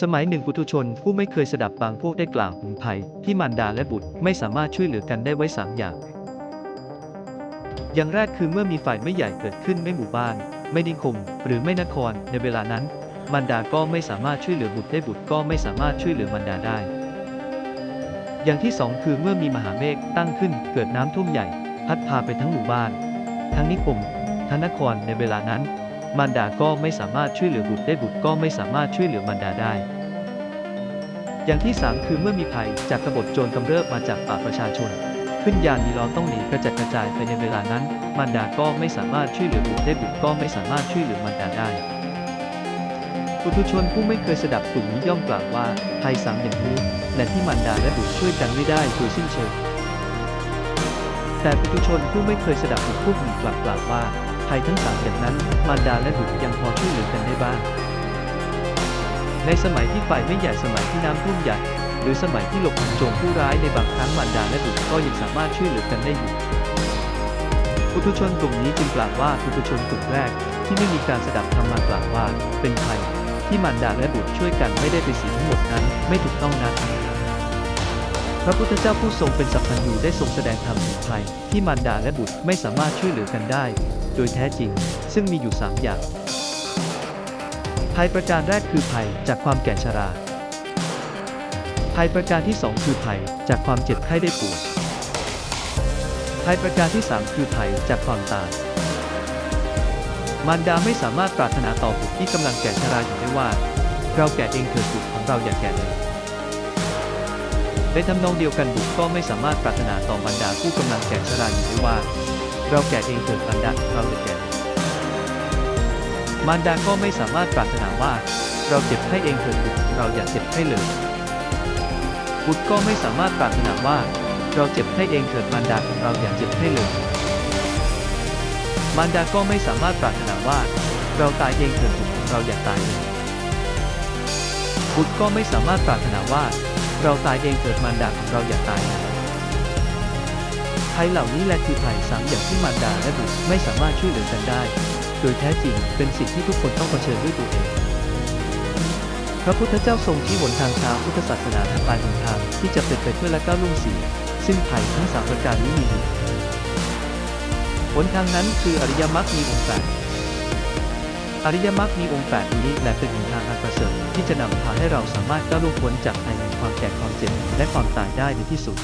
สมัยหนึ่งปุถุชนผู้ไม่เคยสดับบางพวกได้กล่าวถึงภัย ที่มารดาและบุตรไม่สามารถช่วยเหลือกันได้ไว้สามอย่าง อย่างแรกคือเมื่อมีฝ่ายไม่ใหญ่เกิดขึ้นไม่หมู่บ้าน ไม่นิคม หรือไม่นคร ในเวลานั้นมารดาก็ไม่สามารถช่วยเหลือบุตรได้บุตรก็ไม่สามารถช่วยเหลือมารดาได้ อย่างที่สองคือเมื่อมีมหาเมฆตั้งขึ้นเกิดน้ำท่วมใหญ่ พัดพาไปทั้งหมู่บ้าน ทั้งนิคมทั้งนครในเวลานั้น มารดาก็ไม่สามารถช่วยเหลือบุตรได้บุตรก็ไม่สามารถช่วยเหลือมารดาได้ อย่างที่สามคือเมื่อมีภัยจากกบฏโจรกำเริบมาจากป่าประชาชน ขึ้นยานมีล้อต้องหนีกระจัดกระจายไปในเวลานั้น มารดาก็ไม่สามารถช่วยเหลือบุตรได้บุตรก็ไม่สามารถช่วยเหลือมารดาได้ปุถุชนผู้ไม่เคยสดับกลุ่มนี้ย่อมกล่าวว่าภัยสามอย่างนี้และที่มารดาและบุตรช่วยกันไม่ได้โดยสิ้นเชิงแต่ปุถุชนผู้ไม่เคยสดับอีกพวกหนึ่งกลับกล่าวว่า ภัยทั้งสามอย่างนั้น มารดาและบุตรยังพอช่วยเหลือกันได้บ้าง ในสมัยที่ฝ่ายไม่ใหญ่สมัยที่น้ำท่วมใหญ่ หรือสมัยที่หลบหนีโจรผู้ร้ายในบางครั้งมารดาและบุตรก็ยังสามารถช่วยเหลือกันได้อยู่ปุถุชนกลุ่มนี้จึงกล่าวว่าปุถุชนกลุ่มแรกที่ไม่มีการสดับธรรมากล่าวว่า เป็นภัยที่มารดาและบุตรช่วยกันไม่ได้เป็นสิ่งทั้งหมดนั้นไม่ถูกต้องนะพระพุทธเจ้าผู้ทรงเป็นสัพพัญญูได้ทรงแสดงธรรมถึงภัยที่มารดาและบุตรไม่สามารถช่วยเหลือกันได้ โดยแท้จริง ซึ่งมีอยู่สามอย่าง ภัยประการแรกคือภัยจากความแก่ชรา ภัยประการที่สองคือภัยจากความเจ็บไข้ได้ป่วย ภัยประการที่สามคือภัยจากความตาย มารดาไม่สามารถปรารถนาต่อบุตรที่กำลังแก่ชราอยู่ได้ว่า เราแก่เองเถิดบุตรของเราอย่าแก่เลยในทำนองเดียวกันบุตรก็ไม่สามารถปรารถนาต่อมารดาผู้กำลังแก่ชราอยู่ได้ว่า เราแก่เองเถิดมารดาเราอย่าแก่เลยมารดาก็ไม่สามารถปรารถนาว่า เราเจ็บไข้เองเถิดบุตรของเราอย่าเจ็บไข้เลย บุตรก็ไม่สามารถปรารถนาว่า เราเจ็บไข้เองเถิดมารดาของเราอย่าเจ็บไข้เลย มารดาก็ไม่สามารถปรารถนาว่า เราตายเองเถิดบุตรของเราอย่าตายเลยบุตรก็ไม่สามารถปรารถนาว่า เราตายเองเถิดมารดาของเราอย่าตายเลย ภัยเหล่านี้แหละคือภัยสามอย่างที่มารดาและบุตรไม่สามารถช่วยเหลือกันได้ โดยแท้จริงเป็นสิ่งที่ทุกคนต้องเผชิญด้วยตัวเองพระพุทธเจ้าทรงชี้หนทางทางพุทธศาสนาทางปลายหนทางที่จะเป็นไปเพื่อละก้าวลุ่งสี่ซึ่งภัยทั้งสามประการนี้มีอยู่หนทางนั้นคืออริยมรรคมีองค์แปดอริยมรรคมีองค์แปดนี้และเป็นหนทางอันประเสริฐที่จะนำพาให้เราสามารถก้าวล่วงพ้นจากภัยแห่งความแก่ความเจ็บและความตายได้ในที่สุด